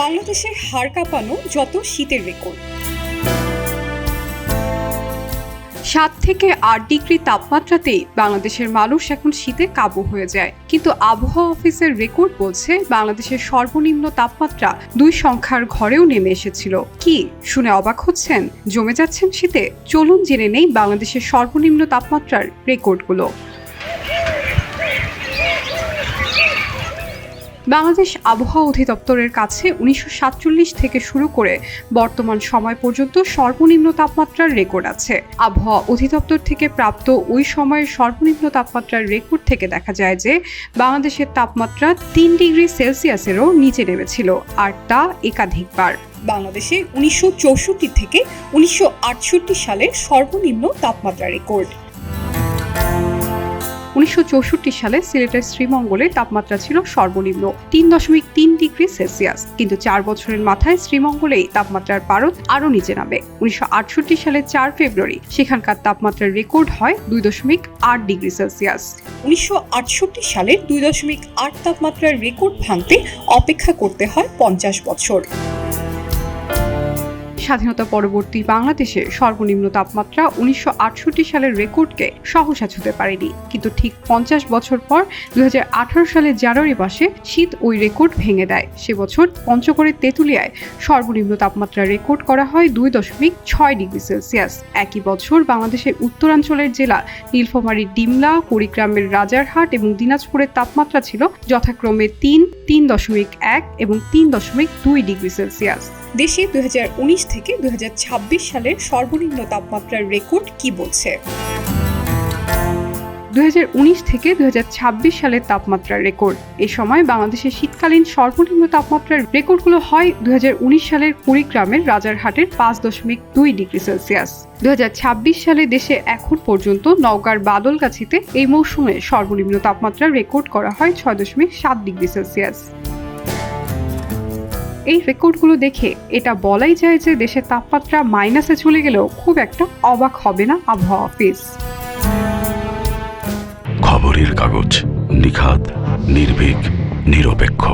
বাংলাদেশের হাড় কাঁপানো যত শীতের রেকর্ড। সাত থেকে আট ডিগ্রি তাপমাত্রাতেই বাংলাদেশের মানুষ এখন শীতে কাবু হয়ে যায়। কিন্তু আবহাওয়া অফিসের রেকর্ড বলছে বাংলাদেশের সর্বনিম্ন তাপমাত্রা দুই সংখ্যার ঘরেও নেমে এসেছিল। কি শুনে অবাক হচ্ছেন? জমে যাচ্ছেন শীতে? চলুন জেনে নেই বাংলাদেশের সর্বনিম্ন তাপমাত্রার রেকর্ডগুলো। বাংলাদেশ আবহাওয়া অধিদপ্তরের কাছে উনিশশো সাতচল্লিশ থেকে শুরু করে বর্তমান সময় পর্যন্ত সর্বনিম্ন তাপমাত্রার রেকর্ড আছে। আবহাওয়া অধিদপ্তর থেকে প্রাপ্ত ওই সময়ের সর্বনিম্ন তাপমাত্রার রেকর্ড থেকে দেখা যায় যে, বাংলাদেশের তাপমাত্রা তিন ডিগ্রি সেলসিয়াসেরও নিচে নেমেছিল, আর তা একাধিকবার। বাংলাদেশে উনিশশো চৌষট্টি থেকে উনিশশো আটষট্টি সালের সর্বনিম্ন তাপমাত্রা রেকর্ড। উনিশশো চৌষট্টি সালে সিলেটের শ্রীমঙ্গলে তাপমাত্রা ছিল সর্বনিম্ন তিন দশমিক তিন ডিগ্রি সেলসিয়াস। কিন্তু চার বছরের মাথায় শ্রীমঙ্গলেই তাপমাত্রার পারদ আরও নিচে নামে। উনিশশো সালের চার ফেব্রুয়ারি সেখানকার তাপমাত্রার রেকর্ড হয় দুই দশমিক আট ডিগ্রি সেলসিয়াস। উনিশশো আটষট্টি সালের দুই দশমিক আট তাপমাত্রার রেকর্ড ভাঙতে অপেক্ষা করতে হয় পঞ্চাশ বছর। স্বাধীনতা পরবর্তী বাংলাদেশে সর্বনিম্ন তাপমাত্রা উনিশশো আটষট্টি সালের রেকর্ডকে সহসা ছুতে পারেনি। কিন্তু ঠিক পঞ্চাশ বছর পর দু হাজার আঠারো সালের জানুয়ারি মাসে শীত ওই রেকর্ড ভেঙে দেয়। সে বছর পঞ্চগড়ের তেঁতুলিয়ায় সর্বনিম্ন তাপমাত্রা রেকর্ড করা হয় দুই দশমিক ছয় ডিগ্রি সেলসিয়াস। একই বছর বাংলাদেশের উত্তরাঞ্চলের জেলা নীলফামারীর ডিমলা, কুড়িগ্রামের রাজারহাট এবং দিনাজপুরের তাপমাত্রা ছিল যথাক্রমে তিন তিন দশমিক এক এবং তিন দশমিক দুই ডিগ্রি সেলসিয়াস। দেশে দু হাজার উনিশ থেকে দু হাজার ছাব্বিশ সালের সর্বনিম্ন তাপমাত্রার রেকর্ড কি বলছে? দু হাজার উনিশ থেকে দু হাজার ছাব্বিশ সালের তাপমাত্রার রেকর্ড। এ সময় বাংলাদেশের শীতকালীন সর্বনিম্ন তাপমাত্রার রেকর্ডগুলো হয় দুই হাজার উনিশ সালের কুড়িগ্রামের রাজারহাটের পাঁচ দশমিক দুই ডিগ্রি সেলসিয়াস। দু হাজার ছাব্বিশ সালে দেশে এখন পর্যন্ত নওগাঁর বাদলগাছিতে এই মৌসুমে সর্বনিম্ন তাপমাত্রা রেকর্ড করা হয় ছয় দশমিক সাত ডিগ্রি সেলসিয়াস। এই রেকর্ডগুলো দেখে এটা বলাই যায় যে দেশের তাপমাত্রা মাইনাসে চলে গেলেও খুব একটা অবাক হবে না আবহাওয়া অফিস খবরের কাগজ নিখাত নির্ভীক, নিরপেক্ষ।